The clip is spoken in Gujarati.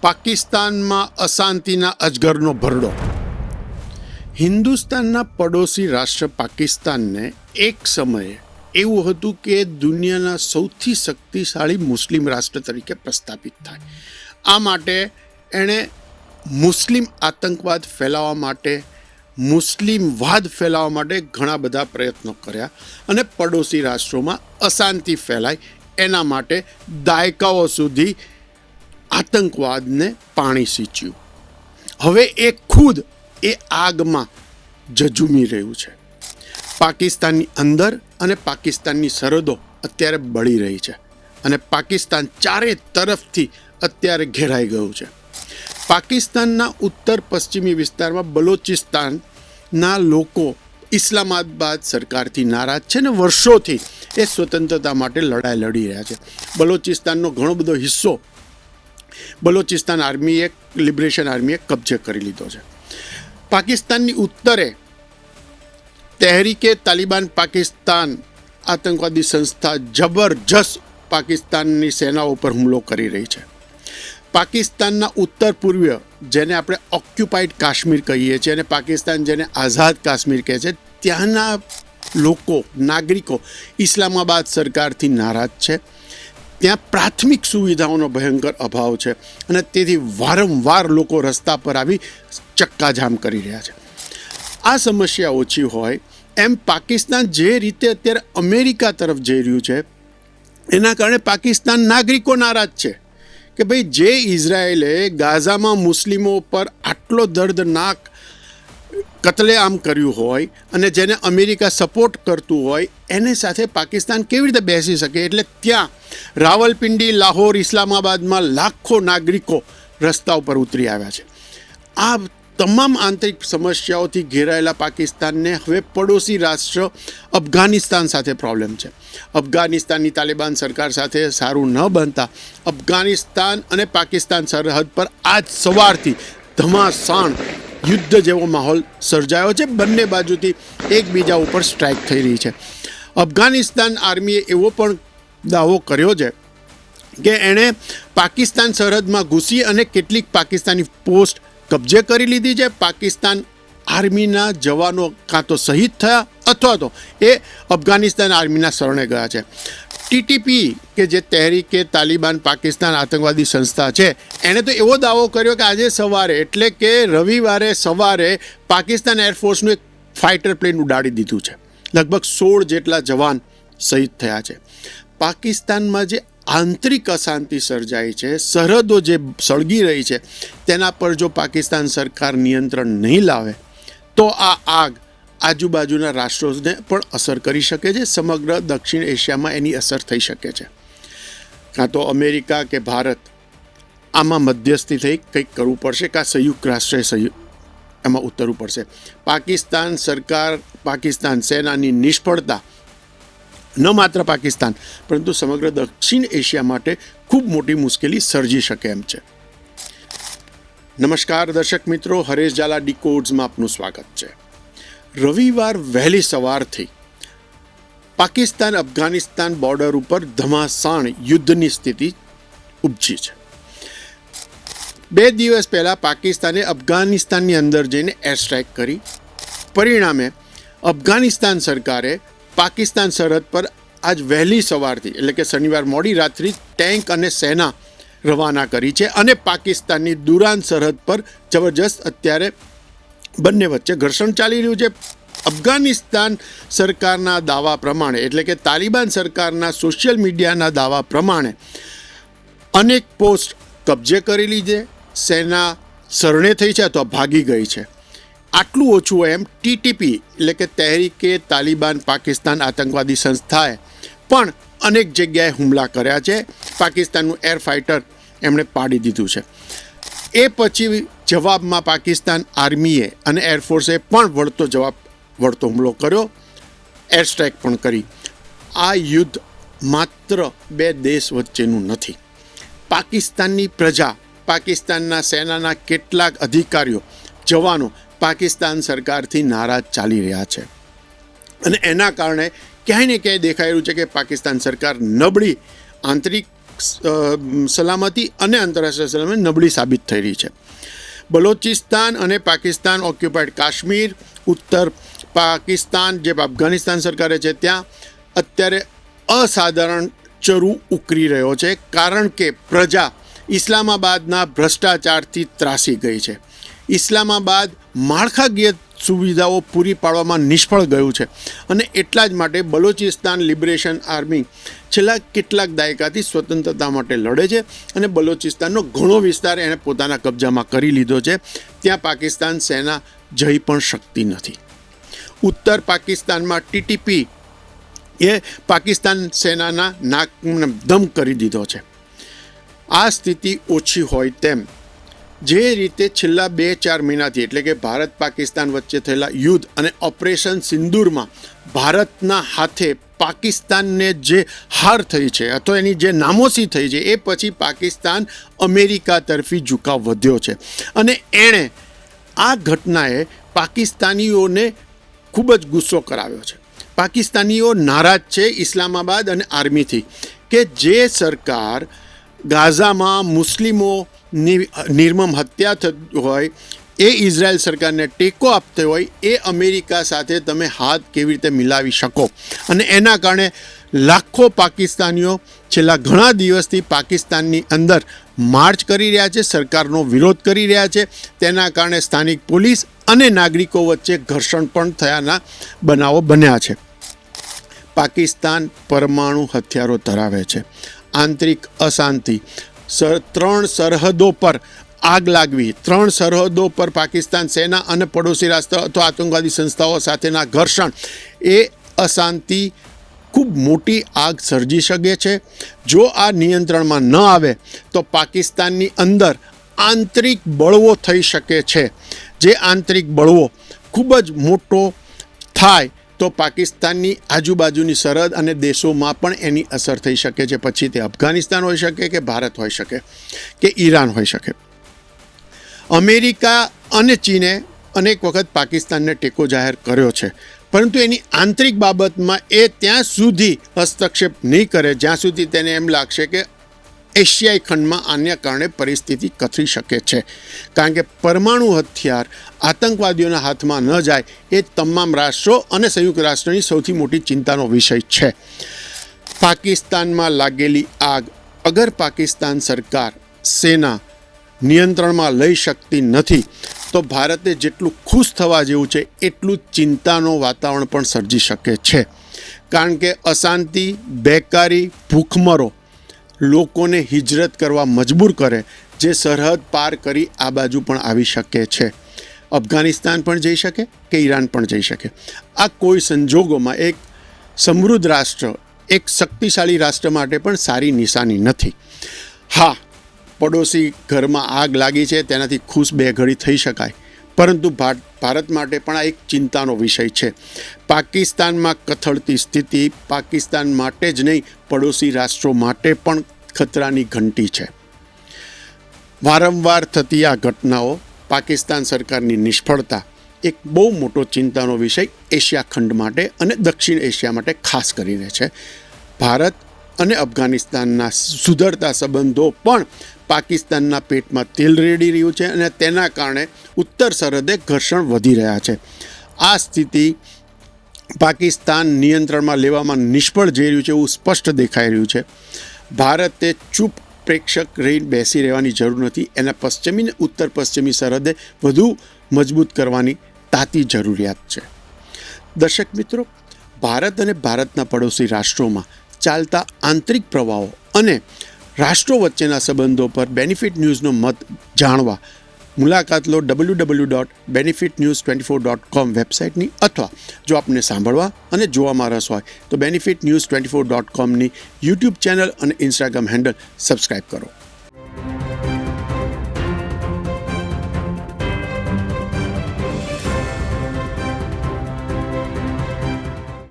પાકિસ્તાનમાં અશાંતિના અજગરનો ભરડો. હિન્દુસ્તાનના પડોશી રાષ્ટ્ર પાકિસ્તાનને એક સમયે એવું હતું કે દુનિયાના સૌથી શક્તિશાળી મુસ્લિમ રાષ્ટ્ર તરીકે પ્રસ્થાપિત થાય. આ માટે એણે મુસ્લિમ આતંકવાદ ફેલાવવા માટે મુસ્લિમવાદ ફેલાવવા માટે ઘણા બધા પ્રયત્નો કર્યા અને પડોશી રાષ્ટ્રોમાં અશાંતિ ફેલાય એના માટે દાયકાઓ સુધી આતંકવાદને પાણી સિંચ્યું. હવે એ ખુદ એ આગમાં જજુમી રહ્યું છે. પાકિસ્તાનની અંદર અને પાકિસ્તાનની સરહદો અત્યારે બળી રહી છે અને પાકિસ્તાન ચારે તરફથી અત્યારે ઘેરાઈ ગયું છે. પાકિસ્તાનના ઉત્તર પશ્ચિમી વિસ્તારમાં બલોચિસ્તાનના લોકો ઇસ્લામાબાદ સરકારથી નારાજ છે ને વર્ષોથી એ સ્વતંત્રતા માટે લડાઈ લડી રહ્યા છે. બલોચિસ્તાનનો ઘણો બધો હિસ્સો બલોચિસ્તાન આર્મીએ, લિબરેશન આર્મીએ કબજે કરી લીધો છે. પાકિસ્તાનની ઉત્તરે તહેરીકે તાલિબાન, પાકિસ્તાન આતંકવાદી સંસ્થા જબરજસ્ત પાકિસ્તાનની સેનાઓ પર હુમલો કરી રહી છે. પાકિસ્તાનના ઉત્તર પૂર્વીય, જેને આપણે ઓક્યુપાઈડ કાશ્મીર કહીએ છીએ અને પાકિસ્તાન જેને આઝાદ કાશ્મીર કહે છે, ત્યાંના લોકો, નાગરિકો ઇસ્લામાબાદ સરકારથી નારાજ છે. ત્યાં પ્રાથમિક સુવિધાઓનો ભયંકર અભાવ છે અને તેથી વારંવાર લોકો રસ્તા પર આવી ચક્કાજામ કરી રહ્યા છે. આ સમસ્યા ઓછી હોય એમ પાકિસ્તાન જે રીતે અત્યારે અમેરિકા તરફ જઈ રહ્યું છે, એના કારણે પાકિસ્તાન નાગરિકો નારાજ છે કે ભાઈ જે ઇઝરાયેલે ગાઝામાં મુસ્લિમો પર આટલો દર્દનાક કતલેઆમ કર્યું હોય અને જેને અમેરિકા સપોર્ટ કરતું હોય, એને સાથે પાકિસ્તાન કેવી રીતે બેસી શકે? એટલે ત્યાં રાવલપિંડી, લાહોર, ઇસ્લામાબાદમાં લાખો નાગરિકો રસ્તા ઉપર ઉતરી આવ્યા છે. આ તમામ આંતરિક સમસ્યાઓથી ઘેરાયેલા પાકિસ્તાનને હવે પડોશી રાષ્ટ્ર અફઘાનિસ્તાન સાથે પ્રોબ્લેમ છે. અફઘાનિસ્તાનની તાલિબાન સરકાર સાથે સારું ન બનતા અફઘાનિસ્તાન અને પાકિસ્તાન સરહદ પર આજ સવારથી ધમાસાણ યુદ્ધ જેવો માહોલ સર્જાયો છે. બંને બાજુથી એકબીજા ઉપર સ્ટ્રાઇક થઈ રહી છે. અફઘાનિસ્તાન આર્મીએ એવો પણ દાવો કર્યો છે કે એણે પાકિસ્તાન સરહદમાં ઘૂસી અને કેટલીક પાકિસ્તાની પોસ્ટ કબજે કરી લીધી છે. પાકિસ્તાન આર્મીના જવાનો કાં તો શહીદ થયા અથવા તો એ અફઘાનિસ્તાન આર્મીના શરણે ગયા છે. ટીટીપી કે જે તહેરીકે તાલિબાન પાકિસ્તાન આતંકવાદી સંસ્થા છે, એણે તો એવો દાવો કર્યો કે આજે સવારે, એટલે કે રવિવારે સવારે પાકિસ્તાન એરફોર્સનું એક ફાઇટર પ્લેન ઉડાડી દીધું છે. લગભગ સોળ જેટલા જવાન શહીદ થયા છે. પાકિસ્તાનમાં જે આંતરિક અશાંતિ સર્જાઈ છે, સરહદો જે સળગી રહી છે, તેના પર જો પાકિસ્તાન સરકાર નિયંત્રણ નહીં લાવે તો આ આગ આજુબાજુના રાષ્ટ્રોને પણ અસર કરી શકે છે, સમગ્ર દક્ષિણ એશિયામાં એની અસર થઈ શકે છે. કાં તો અમેરિકા કે ભારત આમાં મધ્યસ્થી થઈ કંઈક કરવું પડશે કાં સંયુક્ત રાષ્ટ્રે સંયુક્ત એમાં ઉતરવું પડશે. પાકિસ્તાન સરકાર, પાકિસ્તાન સેનાની નિષ્ફળતા, ન માત્ર પાકિસ્તાન, પરંતુ સમગ્ર દક્ષિણ એશિયા માટે ખૂબ મોટી મુશ્કેલી સર્જી શકે એમ છે. નમસ્કાર દર્શક મિત્રો, હરેશ ઝાલા ડીકોડ્સમાં આપનું સ્વાગત છે. રવિવાર વહેલી સવારથી પાકિસ્તાન અફઘાનિસ્તાન બોર્ડર ઉપર ધમાસાણ યુદ્ધની સ્થિતિ ઉપજી છે. બે દિવસ પહેલાં પાકિસ્તાને અફઘાનિસ્તાનની અંદર જઈને એર સ્ટ્રાઇક કરી. પરિણામે અફઘાનિસ્તાન સરકારે પાકિસ્તાન સરહદ પર આજ વહેલી સવારથી, એટલે કે શનિવાર મોડી રાત્રિ, ટેન્ક અને સેના રવાના કરી છે અને પાકિસ્તાનની દુરાન સરહદ પર જબરજસ્ત અત્યારે બંને વચ્ચે ઘર્ષણ ચાલી રહ્યું છે. અફઘાનિસ્તાન સરકારના દાવા પ્રમાણે, એટલે કે તાલિબાન સરકારના સોશિયલ મીડિયાના દાવા પ્રમાણે, અનેક પોસ્ટ કબજે કરી લીધે, સેના શરણે થઈ છે અથવા ભાગી ગઈ છે. આટલું ઓછું એમ ટીટીપી એટલે કે તહેરીકે તાલિબાન પાકિસ્તાન આતંકવાદી સંસ્થાએ પણ અનેક જગ્યાએ હુમલા કર્યા છે. પાકિસ્તાનનું એર ફાઇટર એમણે પાડી દીધું છે. એ પછી જવાબમાં પાકિસ્તાન આર્મીએ અને એરફોર્સે પણ વળતો જવાબ, વળતો હુમલો કર્યો. એર સ્ટ્રાઇક પણ કરી. આ યુદ્ધ માત્ર બે દેશ વચ્ચેનું નથી. પાકિસ્તાનની પ્રજા, પાકિસ્તાનના સેનાના કેટલાક અધિકારીઓ, જવાનો પાકિસ્તાન સરકારથી નારાજ ચાલી રહ્યા છે. અને એના કારણે ક્યાંય ને ક્યાંય દેખાઈ રહ્યું છે કે પાકિસ્તાન સરકાર નબળી આંતરિક સલામતી અને આંતરરાષ્ટ્રીય સલામતી નબળી સાબિત થઈ રહી છે. બલોચિસ્તાન અને પાકિસ્તાન ઓક્યુપાઈડ કાશ્મીર, ઉત્તર પાકિસ્તાન જે અફઘાનિસ્તાન સરકારે છે ત્યાં અત્યારે અસાધારણ ચરુ ઉકરી રહ્યો છે કારણ કે પ્રજા ઇસ્લામાબાદના ભ્રષ્ટાચારથી ત્રાસી ગઈ છે. ઇસ્લામાબાદ માળખાકીય સુવિધાઓ પૂરી પાડવામાં નિષ્ફળ ગયું છે અને એટલા જ માટે બલોચિસ્તાન લિબરેશન આર્મી છેલ્લા કેટલાક દાયકાથી સ્વતંત્રતા માટે લડે છે અને બલોચિસ્તાનનો ઘણો વિસ્તાર એણે પોતાના કબજામાં કરી લીધો છે. ત્યાં પાકિસ્તાન સેના જઈ પણ શકતી નથી. ઉત્તર પાકિસ્તાનમાં ટીટીપી એ પાકિસ્તાન સેનાના નાક દમ કરી દીધો છે. આ સ્થિતિ ઓછી હોય તેમ જે રીતે છેલ્લા બે ચાર મહિનાથી, એટલે કે ભારત પાકિસ્તાન વચ્ચે થયેલા યુદ્ધ અને ઓપરેશન સિંદૂરમાં ભારતના હાથે પાકિસ્તાનને જે હાર થઈ છે, અથવા એની જે નામોસી થઈ છે, એ પછી પાકિસ્તાન અમેરિકા તરફી ઝુકાવ વધ્યો છે. અને એણે આ ઘટનાએ પાકિસ્તાનીઓને ખૂબ જ ગુસ્સો કરાવ્યો છે. પાકિસ્તાનીઓ નારાજ છે ઇસ્લામાબાદ અને આર્મીથી કે જે સરકાર ગાઝામાં મુસ્લિમોની નિર્મમ હત્યા થતી હોય, એ ઇઝરાયલ સરકારને ટેકો આપતી હોય, એ અમેરિકા સાથે તમે હાથ કેવી રીતે મિલાવી શકો? અને એના કારણે લાખો પાકિસ્તાનીઓ છેલ્લા ઘણા દિવસથી પાકિસ્તાનની અંદર માર્ચ કરી રહ્યા છે, સરકારનો વિરોધ કરી રહ્યા છે. તેના કારણે સ્થાનિક પોલીસ અને નાગરિકો વચ્ચે ઘર્ષણ પણ થયાના બનાવો બન્યા છે. પાકિસ્તાન પરમાણુ હથિયારો ધરાવે છે. આંતરિક અશાંતિ ત્રણ સરહદો પર આગ લાગવી. ત્રણ સરહદો પર પાકિસ્તાન સેના અને પડોશી રાષ્ટ્ર અથવા આતંકવાદી સંસ્થાઓ સાથેના ઘર્ષણ. એ અશાંતિ ખૂબ મોટી આગ સર્જી શકે છે. જો આ નિયંત્રણમાં ન આવે, તો પાકિસ્તાનની અંદર આંતરિક બળવો થઈ શકે છે. જે આંતરિક બળવો ખૂબ જ મોટો થાય તો પાકિસ્તાનની આજુબાજુની સરહદ અને દેશોમાં પણ એની અસર થઈ શકે છે. પછી તે અફઘાનિસ્તાન હોઈ શકે કે ભારત હોઈ શકે કે ઈરાન હોઈ શકે. અમેરિકા અને ચીને અનેક વખત પાકિસ્તાનને ટેકો જાહેર કર્યો છે. પરંતુ એની આંતરિક બાબતમાં એ ત્યાં સુધી હસ્તક્ષેપ નહીં કરે, જ્યાં સુધી તેને એમ લાગશે કે એશિયાઈ ખંડમાં આને કારણે પરિસ્થિતિ કથરી શકે છે. કારણ કે પરમાણુ હથિયાર આતંકવાદીઓના હાથમાં ન જાય એ તમામ રાષ્ટ્રો અને સંયુક્ત રાષ્ટ્રની સૌથી મોટી ચિંતાનો વિષય છે. પાકિસ્તાનમાં લાગેલી આગ અગર પાકિસ્તાન સરકાર સેના નિયંત્રણમાં લઈ શકતી નથી, તો ભારતે જેટલું ખુશ થવા જેવું છે એટલું ચિંતાનો વાતાવરણ પણ સર્જી શકે છે. કારણ કે અશાંતિ, બેકારી, ભૂખમરો લોકોને હિજરત કરવા મજબૂર કરે, જે સરહદ પાર કરી આ બાજુ પણ આવી શકે છે. અફઘાનિસ્તાન પણ જઈ શકે કે ઈરાન પણ જઈ શકે? આ કોઈ સંજોગોમાં એક સમૃદ્ધ રાષ્ટ્ર, એક શક્તિશાળી રાષ્ટ્ર માટે પણ સારી નિશાની નથી. હા, પડોશી ઘરમાં આગ લાગી છે, તેનાથી ખુશ બે ઘડી થઈ શકાય. પરંતુ ભારત માટે પણ આ એક ચિંતાનો વિષય છે. પાકિસ્તાનમાં કથળતી સ્થિતિ, પાકિસ્તાન માટે જ નહીં, પડોશી રાષ્ટ્રો માટે પણ ખતરાની ઘંટી છે. વારંવાર થતી આ ઘટનાઓ પાકિસ્તાન સરકારની નિષ્ફળતા, એક બહુ મોટો ચિંતાનો વિષય એશિયા ખંડ માટે અને દક્ષિણ એશિયા માટે ખાસ કરીને છે. ભારત અને અફઘાનિસ્તાનના સુધરતા સંબંધો પણ પાકિસ્તાનના પેટમાં તેલ રેડી રહ્યું છે અને તેના કારણે ઉત્તર સરહદે ઘર્ષણ વધી રહ્યા છે. આ સ્થિતિ પાકિસ્તાન નિયંત્રણમાં લેવામાં નિષ્ફળ જઈ રહ્યું છે એવું સ્પષ્ટ દેખાઈ રહ્યું છે. ભારતે ચૂપ પ્રેક્ષક રહી બેસી રહેવાની જરૂર નથી. એના પશ્ચિમી ઉત્તર પશ્ચિમી સરહદે વધુ મજબૂત કરવાની તાતી જરૂરિયાત છે. દર્શક મિત્રો, ભારત અને ભારતના પડોશી રાષ્ટ્રોમાં ચાલતા આંતરિક પ્રવાહો અને રાષ્ટ્રો વચ્ચેના સંબંધો પર બેનિફિટ ન્યૂઝનો મત જાણવા મુલાકાત લો W W dot benefit news twenty four dot com વેબસાઇટની અથવા જો આપને સાંભળવા અને જોવામાં રસ હોય તો benefit news twenty four dot કોમની YouTube channel અને ઇન્સ્ટાગ્રામ હેન્ડલ સબસ્ક્રાઇબ કરો.